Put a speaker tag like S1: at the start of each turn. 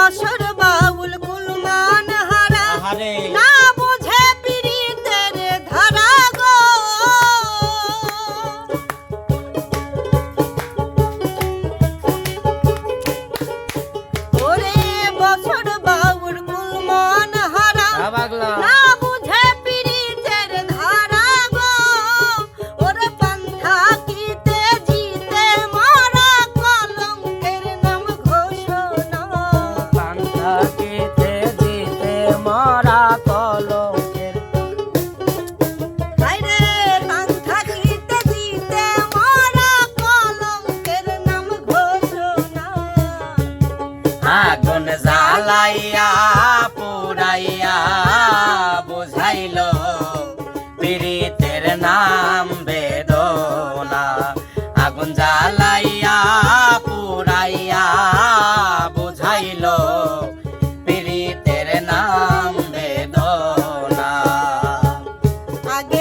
S1: বছর বাউল কুলমান হারা। না বোঝে পীড়িতের ধারা গো। ওরে বছর বাউল কুলমান হারা। না মরা কলঙ্কের। আগুন জ্বালাইয়া পুরাইয়া বুঝাইল পীড়িতের নাম বেদনা।
S2: আগুন জ্বালা